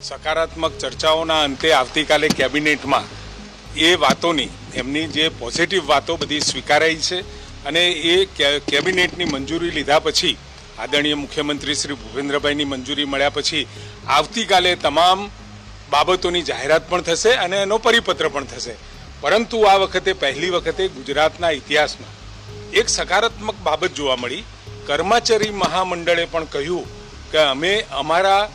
સકારાત્મક ચર્ચાઓના અંતે આવતીકાલે કેબિનેટમાં એ વાતોની, એમની જે પોઝિટિવ વાતો બધી સ્વીકારાઈ છે અને એ કેબિનેટની મંજૂરી લીધા પછી, આદરણીય મુખ્યમંત્રી શ્રી ભૂપેન્દ્રભાઈની મંજૂરી મળ્યા પછી, આવતીકાલે તમામ બાબતોની જાહેરાત પણ થશે અને એનો પરિપત્ર પણ થશે. પરંતુ આ વખતે, પહેલી વખતે ગુજરાતના ઇતિહાસમાં એક સકારાત્મક બાબત જોવા મળી. કર્મચારી મહામંડળે પણ કહ્યું કે અમે અમારા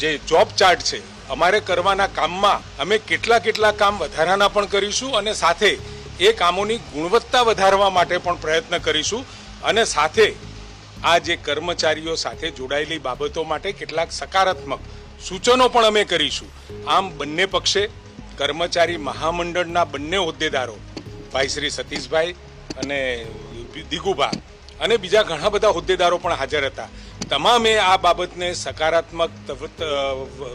જ- જોબ ચાર્ટ છે, અમારે કરવાના કામમાં અમે કેટલા કેટલા કામ વધારાના પણ કરીશું અને સાથે એ કામોની ગુણવત્તા વધારવા માટે પણ પ્રયત્ન કરીશું અને સાથે આ જે કર્મચારીઓ સાથે જોડાયેલી બાબતો માટે કેટલાક સકારાત્મક સૂચનો પણ અમે કરીશું. આમ બંને પક્ષે કર્મચારી મહામંડળના બંને હોદ્દેદારો, ભાઈ શ્રી સતીશભાઈ અને દિગુભા અને બીજા ઘણા બધા હોદ્દેદારો પણ હાજર હતા. તમામે આ બાબતને સકારાત્મક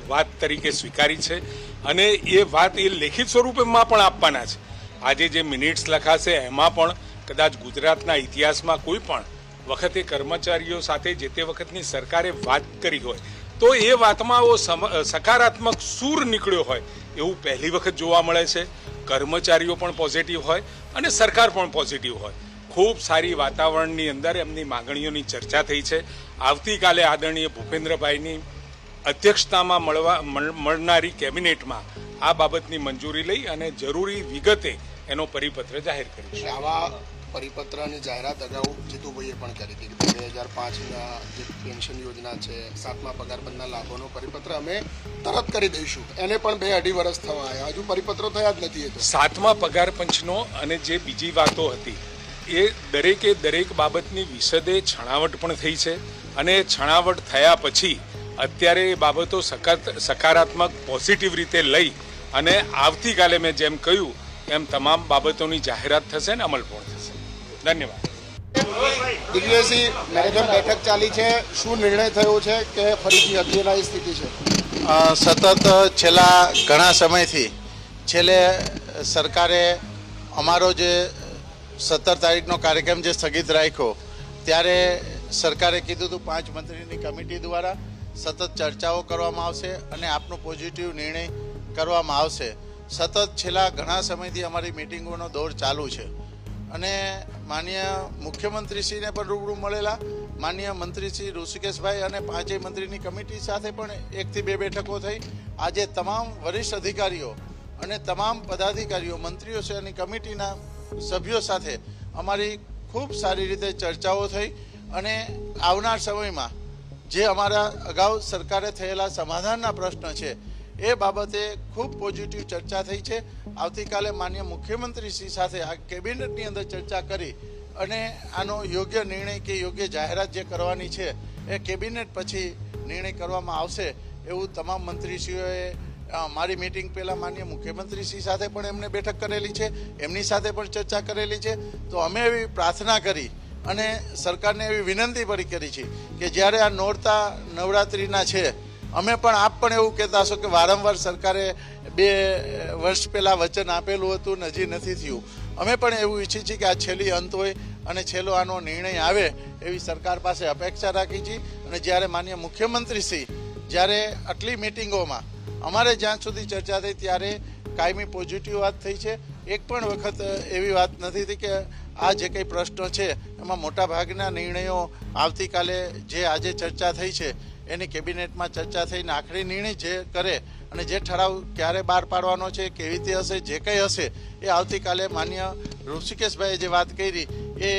વાત તરીકે સ્વીકારી છે અને એ વાત એ લેખિત સ્વરૂપમાં પણ આપવાના છે. આજે જે મિનિટ્સ લખાશે એમાં પણ કદાચ ગુજરાતના ઇતિહાસમાં કોઈ પણ વખતે કર્મચારીઓ સાથે જે તે વખતની સરકારે વાત કરી હોય, તો એ વાતમાં સકારાત્મક સૂર નીકળ્યો હોય એવું પહેલી વખત જોવા મળે છે. કર્મચારીઓ પણ પોઝિટિવ હોય અને સરકાર પણ પોઝિટિવ હોય. ખૂબ સારી વાતાવરણની અંદર એમની માગણીઓની ચર્ચા થઈ છે. આવતીકાલે આદરણીય ભૂપેન્દ્રભાઈની અધ્યક્ષતામાં મળવા મળ- મળનારી કેબિનેટમાં આ બાબતની મંજૂરી લઈ અને જરૂરી વિગતે એનો પરિપત્ર જાહેર કરીશું. આવા પરિપત્રની જાહેરાત અગાઉ જીતુભાઈએ પણ કરી હતી કે બે હજાર પાંચના જે પેન્શન યોજના છે સાતમા પગારબંધના લાભોનો પરિપત્ર અમે તરત કરી દઈશું. એને પણ બે અઢી વર્ષ થવા આવ્યા. હજુ પરિપત્ર થયા જ નથી સાતમા પગાર પંચનો અને જે બીજી વાતો હતી એ દરેકે દરેક બાબતની વિશદે છણાવટ પણ થઈ છે અને છણાવટ થયા પછી અત્યારે એ બાબતો સકાત સકારાત્મક પોઝિટિવ રીતે લઈ અને આવતીકાલે મેં જેમ કહ્યું એમ તમામ બાબતોની જાહેરાત થશે ને અમલ પણ થશે. ધન્યવાદ. દિગ્વિજયસિંહ મેરેથોન બેઠક ચાલી છે. શું નિર્ણય થયો છે કે ફરીથી અધ્યયનાની સ્થિતિ છે? સતત છેલ્લા ઘણા સમયથી છેલ્લે સરકારે અમારો જે સત્તર તારીખનો કાર્યક્રમ જે સ્થગિત રાખ્યો, ત્યારે સરકારે કીધું હતું પાંચ મંત્રીની કમિટી દ્વારા સતત ચર્ચાઓ કરવામાં આવશે અને આપનો પોઝિટિવ નિર્ણય કરવામાં આવશે. સતત છેલ્લા ઘણા સમયથી અમારી મિટિંગોનો દોર ચાલુ છે. અને માન્ય મુખ્યમંત્રીશ્રીને પણ રૂબરૂ મળેલા, માન્ય મંત્રી શ્રી ઋષિકેશભાઈ અને પાંચેય મંત્રીની કમિટી સાથે પણ એકથી બે બેઠકો થઈ. આજે તમામ વરિષ્ઠ અધિકારીઓ અને તમામ પદાધિકારીઓ, મંત્રીઓ છે અને કમિટીના સભ્યો સાથે અમારી ખૂબ સારી રીતે ચર્ચાઓ થઈ અને આવનાર સમયમાં જે અમારા અગાઉ સરકારે થયેલા સમાધાનના પ્રશ્ન છે, એ બાબતે ખૂબ પોઝિટિવ ચર્ચા થઈ છે. આવતીકાલે માન્ય મુખ્યમંત્રીશ્રી સાથે આ કેબિનેટની અંદર ચર્ચા કરી અને આનો યોગ્ય નિર્ણય કે યોગ્ય જાહેરાત જે કરવાની છે, એ કેબિનેટ પછી નિર્ણય કરવામાં આવશે એવું તમામ મંત્રીશ્રીઓએ મારી મિટિંગ પહેલાં માન્ય મુખ્યમંત્રીશ્રી સાથે પણ એમને બેઠક કરેલી છે, એમની સાથે પણ ચર્ચા કરેલી છે. તો અમે એવી પ્રાર્થના કરી અને સરકારને એવી વિનંતી પણ કરી છે કે જ્યારે આ નોરતા નવરાત્રિના છે, અમે પણ આપ પણ એવું કહેતા હશો કે વારંવાર સરકારે બે વર્ષ પહેલાં વચન આપેલું હતું, ને હજી નથી થયું. અમે પણ એવું ઈચ્છીએ છીએ કે આ છેલ્લી અંત હોય અને છેલ્લો આનો નિર્ણય આવે એવી સરકાર પાસે અપેક્ષા રાખી છીએ અને જ્યારે માન્ય મુખ્યમંત્રીશ્રી જ્યારે આટલી મિટિંગોમાં અમારે જ્યાં સુધી ચર્ચા થઈ ત્યારે કાયમી પોઝિટિવ વાત થઈ છે. એક પણ વખત એવી વાત નથી થઈ કે આ જે કંઈ પ્રશ્નો છે, એમાં મોટાભાગના નિર્ણયો આવતીકાલે જે આજે ચર્ચા થઈ છે, એની કેબિનેટમાં ચર્ચા થઈને આખરી નિર્ણય જે કરે અને જે ઠરાવ ક્યારે બહાર પાડવાનો છે, કેવી રીતે હશે, જે કંઈ હશે, એ આવતીકાલે માન્ય ઋષિકેશભાઈએ જે વાત કરી, એ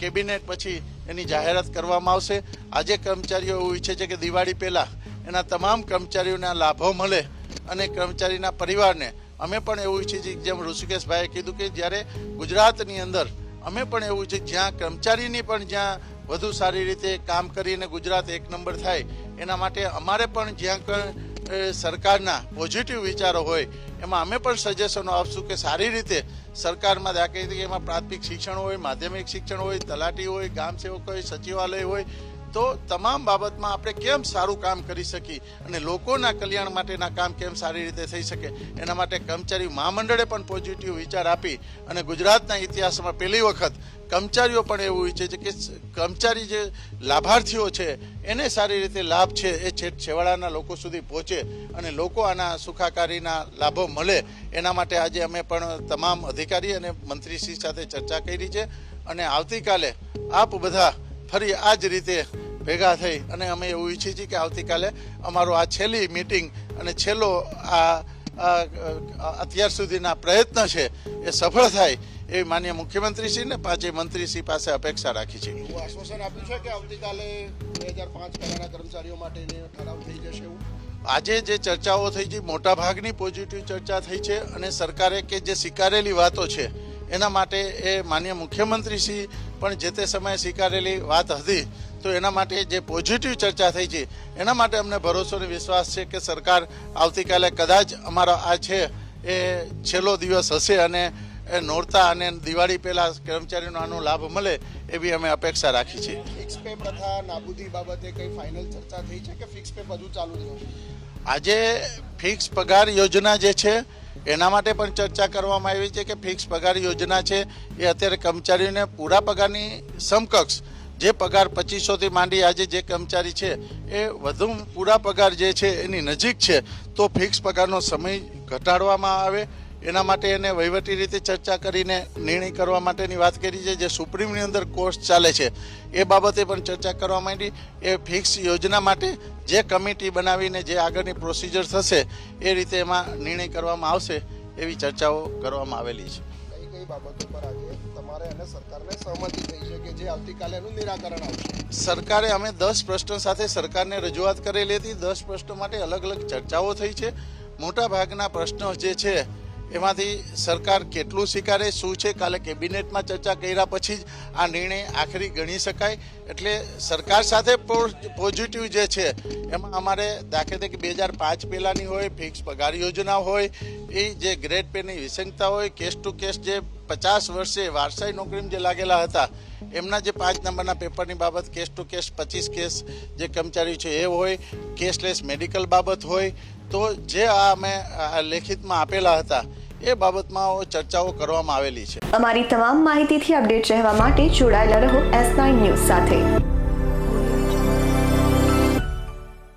કેબિનેટ પછી એની જાહેરાત કરવામાં આવશે. આજે કર્મચારીઓ એવું ઈચ્છે છે કે દિવાળી પહેલાં એના તમામ કર્મચારીઓના લાભો મળે અને કર્મચારીના પરિવારને. અમે પણ એવું ઈચ્છીએ છીએ, જેમ ઋષિકેશભાઈએ કીધું કે જ્યારે ગુજરાતની અંદર અમે પણ એવું છે જ્યાં કર્મચારીની પણ જ્યાં વધુ સારી રીતે કામ કરીને ગુજરાત એક નંબર થાય, એના માટે અમારે પણ જ્યાં કંઈ સરકારના પોઝિટિવ વિચારો હોય, એમાં અમે પણ સજેશનો આપશું કે સારી રીતે સરકારમાં દાખલા તરીકે એમાં પ્રાથમિક શિક્ષણ હોય, માધ્યમિક શિક્ષણ હોય, તલાટી હોય, ગામ સેવક હોય, સચિવાલય હોય તો તમામ બાબતમાં આપણે કેમ સારું કામ કરી શકીએ? અને લોકોના કલ્યાણ માટેના કામ કેમ સારી રીતે થઈ શકે? એના માટે કર્મચારી મહામંડળે પણ પોઝિટિવ વિચાર આપી અને ગુજરાતના ઇતિહાસમાં પહેલી વખત કર્મચારીઓ પણ એવું ઈચ્છે છે કે કર્મચારી જે લાભાર્થીઓ છે, એને સારી રીતે લાભ છે એ છેટ છેવાડાના લોકો સુધી પહોંચે અને લોકો આના સુખાકારીના લાભો મળે. એના માટે આજે અમે પણ તમામ અધિકારી અને મંત્રીશ્રી સાથે ચર્ચા કરી છે અને આવતીકાલે આપ બધા ફરી આ જ રીતે ભેગા થઈ અને અમે એવું ઈચ્છીએ છીએ કે આવતીકાલે અમારો આ છેલ્લી મિટિંગ અને છેલ્લો આ અત્યાર સુધીના પ્રયત્ન છે એ સફળ થાય એવી માન્ય મુખ્યમંત્રીશ્રી ને પાંચે મંત્રીશ્રી પાસે અપેક્ષા રાખી છે. આશ્વાસન આપ્યું છે કે આવતીકાલે બે હજાર પાંચ કર્મચારીઓ માટે ઠરાવ થઈ જશે એવું? આજે જે ચર્ચાઓ થઈ છે મોટા ભાગની પોઝિટિવ ચર્ચા થઈ છે અને સરકારે કે જે સ્વીકારેલી વાતો છે એના માટે એ માન્ય મુખ્યમંત્રીશ્રી પણ જે તે સમયે સ્વીકારેલી વાત હતી તો એના માટે જે પોઝિટિવ ચર્ચા થઈ છે એના માટે અમને ભરોસો અને વિશ્વાસ છે કે સરકાર આવતીકાલે કદાચ અમારો આ છે એ છેલ્લો દિવસ હશે અને એ નોરતા અને દિવાળી પહેલા કર્મચારીનો આનો લાભ મળે એવી અમે અપેક્ષા રાખી છે. ફિક્સ પે પ્રથા નાબૂદી બાબતે કઈ ફાઇનલ ચર્ચા થઈ છે કે ફિક્સ પે બધું ચાલુ જ આજે ફિક્સ પગાર યોજના જે છે એના માટે પણ ચર્ચા કરવામાં આવી છે કે ફિક્સ પગાર યોજના છે એ અત્યારે કર્મચારીઓને પૂરા પગારની સમકક્ષ જે પગાર પચીસોથી માંડી આજે જે કર્મચારી છે એ વધુ પૂરા પગાર જે છે એની નજીક છે, તો ફિક્સ પગારનો સમય ઘટાડવામાં આવે એના માટે એને વહીવટી રીતે ચર્ચા કરીને નિર્ણય કરવા માટેની વાત કરી છે. જે સુપ્રીમની અંદર કોર્સ ચાલે છે એ બાબતે પણ ચર્ચા કરવા માંડી. એ ફિક્સ યોજના માટે જે કમિટી બનાવીને જે આગળની પ્રોસિજર થશે એ રીતે એમાં નિર્ણય કરવામાં આવશે એવી ચર્ચાઓ કરવામાં આવેલી છે. કઈ કઈ બાબતો પર આજે તમારે અને સરકારને સહમતિ થઈ છે કે જે આવતીકાલે એનું નિરાકરણ આવશે? સરકારે અમે દસ પ્રશ્નો સાથે સરકારને રજૂઆત કરેલી હતી. દસ પ્રશ્નો માટે અલગ અલગ ચર્ચાઓ થઈ છે. મોટા ભાગના પ્રશ્નો જે છે એમાંથી સરકાર કેટલું સ્વીકારે, શું છે? કાલે કેબિનેટમાં ચર્ચા કર્યા પછી જ આ નિર્ણય આખરી ગણી શકાય. એટલે સરકાર સાથે પોઝિટિવ જે છે, એમાં અમારે દાખલા તરીકે બે હજાર પાંચ પહેલાંની હોય ફિક્સ પગાર યોજના હોય, એ જે ગ્રેડ પેની વિસંગતા હોય કેસ ટુ કેસ જે પચાસ વર્ષે વારસાઈ નોકરીમાં જે લાગેલા હતા, એમના જે પાંચ નંબરના પેપરની બાબત કેસ ટુ કેસ પચીસ કેસ જે કર્મચારીઓ છે એ હોય કેશલેસ મેડિકલ બાબત હોય, તો જે આ અમે લેખિતમાં આપેલા હતા એ બાબતમાં ચર્ચાઓ કરવામાં આવેલી છે. અમારી તમામ માહિતીથી અપડેટ રહેવા માટે જોડાયેલા રહો એસ નાઇન ન્યૂઝ સાથે.